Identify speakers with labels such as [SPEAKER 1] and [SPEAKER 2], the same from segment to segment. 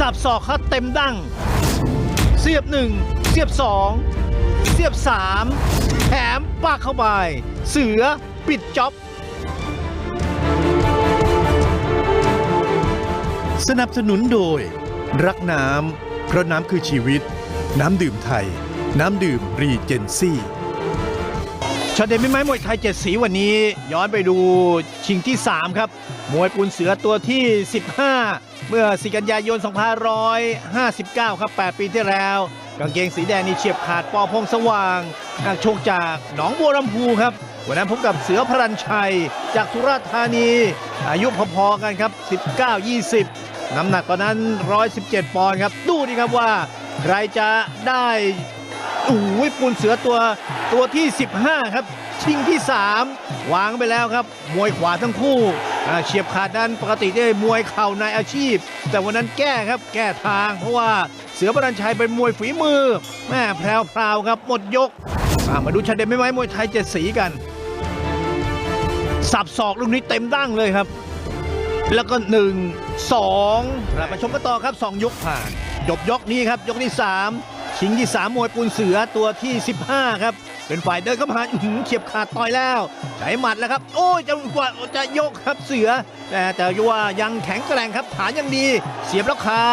[SPEAKER 1] สับศอกเขาเต็มดั้ง เสียบหนึ่งเสียบสองเสียบสามแถมปากเข้าไป เสือปิดจ็อบ
[SPEAKER 2] สนับสนุนโดย รักน้ำเพราะน้ำคือชีวิต น้ำดื่มไทย น้ำดื่มรีเจนซี่
[SPEAKER 1] ชอตเด็ดไม่ไม้มวยไทยเจ็ดสีวันนี้ ย้อนไปดูชิงที่ 3 ครับ มวยปูนเสือตัวที่ 15 เมื่อสิกันยายน 2559 ครับ 8 ปีที่แล้ว กางเกงสีแดงนี่เฉียบขาดปอพงสว่างนักชกจากหนองบัวลำพูครับ วันนั้นพบกับเสือพรัญชัย จากสุราษฎร์ธานี อายุพอๆกันครับ 19-20 น้ำหนักตอนนั้น 117 ปอนด์ครับ ดูดิครับว่าใครจะได้ โอ้ยปูนเสือตัวตัวที่ 15 ครับ ชิงที่ 3 วางไปแล้วครับ มวยขวาทั้งคู่เฉียบขาดนั้นปกติได้มวยเข่าในอาชีพ แต่วันนั้นแก้ครับแก้ทางเพราะว่าเสือบรัญชัยเป็นมวยฝีมือแม่แพรวๆครับหมดยกมาดูชัดเด่นไม่ไม้มวยไทยเจ็ดสีกัน สับศอกลูกนี้เต็มดั้งเลยครับ แล้วก็1 2เรามาชมกันต่อครับ2ยกผ่านจบยกนี้ครับยกที่3 ชิงที่ 3 มวยปูนเสือตัวที่ 15 ครับ เป็นฝ่ายเดินเข้ามาหือเฉียบขาดต่อยแล้ว ใช้หมัดแล้วครับ โอ้ยจะกว่าจะยกครับเสือ แต่แต่ว่ายังแข็งแกร่งครับฐานยังดี เสียบแล้วคา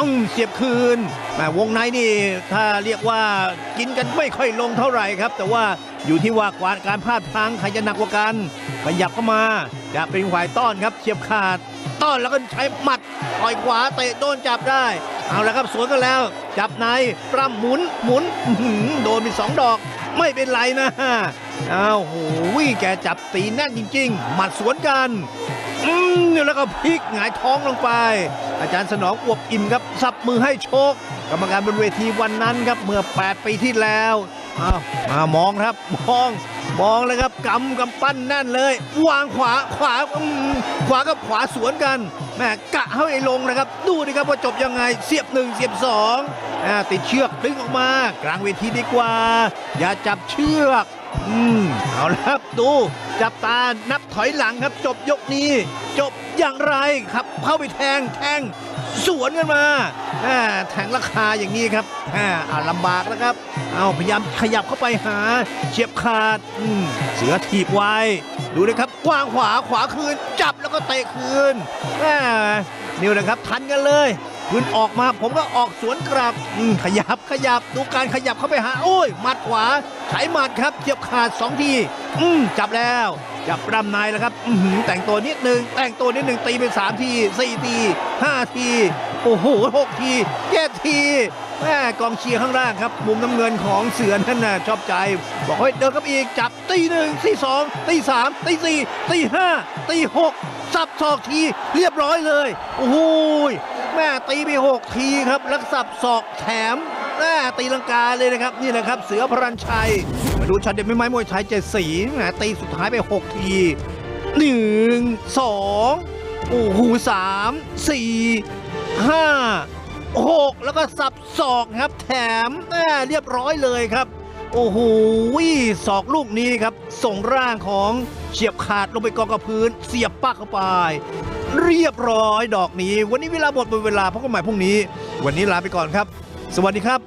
[SPEAKER 1] อืมเสียบคืนแหมวงในนี่ถ้าเรียกว่ากินกันไม่ค่อยลงเท่าไหร่ครับ แต่ว่าอยู่ที่ว่ากวาดการพลาดพลังใครจะหนักกว่ากันขยับเข้ามาจะเป็นฝ่ายต้อนครับเฉียบขาด ต้อนแล้วก็ใช้หมัดต่อยขวาเตะโดนจับได้ เอาละครับสวนกันแล้ว จับในปล้ำหมุนหมุนโดนไปสองดอก ไม่เป็นไรนะอ้าวโหยแกจับตีแน่นจริง ๆ หมัดสวนกันอืมแล้วก็พลิกหงายท้องลงไป อาจารย์สนองอวบอิ่มครับสับมือให้โชค กรรมการบนเวทีวันนั้นครับเมื่อ 8 ปีที่แล้วอ้าวมามองครับมอง มองเลยครับกำกำปั้นแน่นเลย วางขวาขวาอืมขวากับขวาสวนกันแม่กะให้ลงนะครับ ดูดิครับว่าจบยังไงเสียบหนึ่งเสียบสองอ่าติดเชือกดึงออกมา กลางเวทีดีกว่า อย่าจับเชือกอืมเอาละครับดู จับตานับถอยหลังครับ จบยกนี้ จบอย่างไรครับ เข้าไปแทงแทง สวนกันมาแทงราคาอย่างนี้ครับอ่าอ่าลำบากแล้วครับ เอาพยายามขยับเข้าไปหาเฉียบขาดเสือถีบไว้ ดูนะครับกว้างขวาขวาคืน จับแล้วก็เตะคืนแม่นี่แหละครับทันกันเลยคืนออกมาผมก็ออกสวนกลับขยับขยับดูการขยับเข้าไปหาโอ้ยหมัดขวาไถหมัดครับเฉียบขาดสองทีอืมจับแล้ว จับปรำนายแล้วครับแต่งตัวนิดนึง แต่งตัวนิดนึงตีไปสามทีสี่ทีห้าที โอ้โหหกทีเจ็ดทีแม่กองเชียร์ข้างล่างครับมุมน้ำเงินของเสือนั่นน่ะชอบใจ บอกเฮ้ยเดินกับอีกจับตีหนึ่งตีสองตีสามตีสี่ตีห้าตีหกสับศอกทีเรียบร้อยเลย โอ้โหแม่ตีไปหกทีครับแล้วสับศอกแถม แม่ตีลังกาเลยนะครับ นี่แหละครับ เสือพรัญชัย มาดูช็อตเด็ดไม่ไม้มวยไทยเจ็ดสีแหมตีสุดท้ายไป 6 ทีหนึ่งสองโอ้โหสามสี่ห้าหกแล้วก็สับศอกครับ แถมแม่เรียบร้อยเลยครับ โอ้โหศอกลูกนี้ครับ ส่งร่างของเฉียบขาดลงไปกองกับพื้น เสียบปักเข้าไป เรียบร้อยดอกนี้ วันนี้เวลาหมดหมดเวลาพบกันใหม่พรุ่งนี้ วันนี้ลาไปก่อนครับ สวัสดีครับ